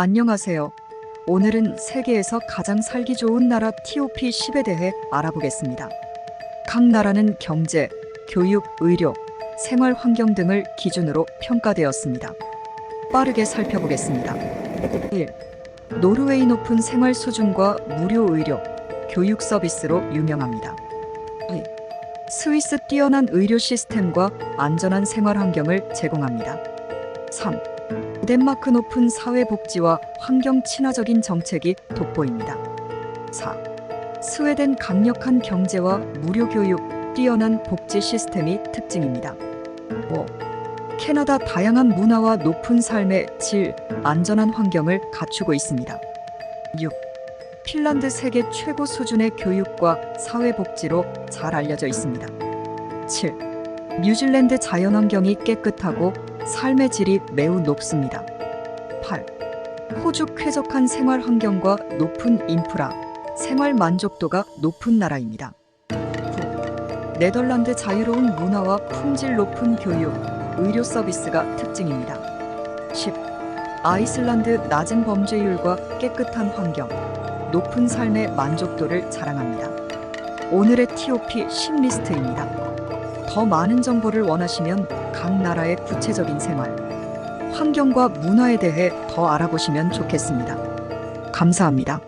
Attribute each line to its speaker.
Speaker 1: 안녕하세요. 오늘은 세계에서 가장 살기 좋은 나라 TOP 10에 대해 알아보겠습니다. 각 나라는 경제, 교육, 의료, 생활 환경 등을 기준으로 평가되었습니다. 빠르게 살펴보겠습니다. 1. 노르웨이 높은 생활 수준과 무료 의료, 교육 서비스로 유명합니다. 2. 스위스 뛰어난 의료 시스템과 안전한 생활 환경을 제공합니다. 3. 덴마크 높은 사회복지와 환경 친화적인 정책이 돋보입니다. 4. 스웨덴 강력한 경제와 무료 교육, 뛰어난 복지 시스템이 특징입니다. 5. 캐나다 다양한 문화와 높은 삶의 질, 안전한 환경을 갖추고 있습니다. 6. 핀란드 세계 최고 수준의 교육과 사회복지로 잘 알려져 있습니다. 7. 뉴질랜드 자연환경이 깨끗하고 삶의 질이 매우 높습니다. 8. 호주 쾌적한 생활 환경과 높은 인프라, 생활 만족도가 높은 나라입니다. 9. 네덜란드 자유로운 문화와 품질 높은 교육, 의료 서비스가 특징입니다. 10. 아이슬란드 낮은 범죄율과 깨끗한 환경, 높은 삶의 만족도를 자랑합니다. 오늘의 TOP 10 리스트입니다. 더 많은 정보를 원하시면 각 나라의 구체적인 생활, 환경과 문화에 대해 더 알아보시면 좋겠습니다. 감사합니다.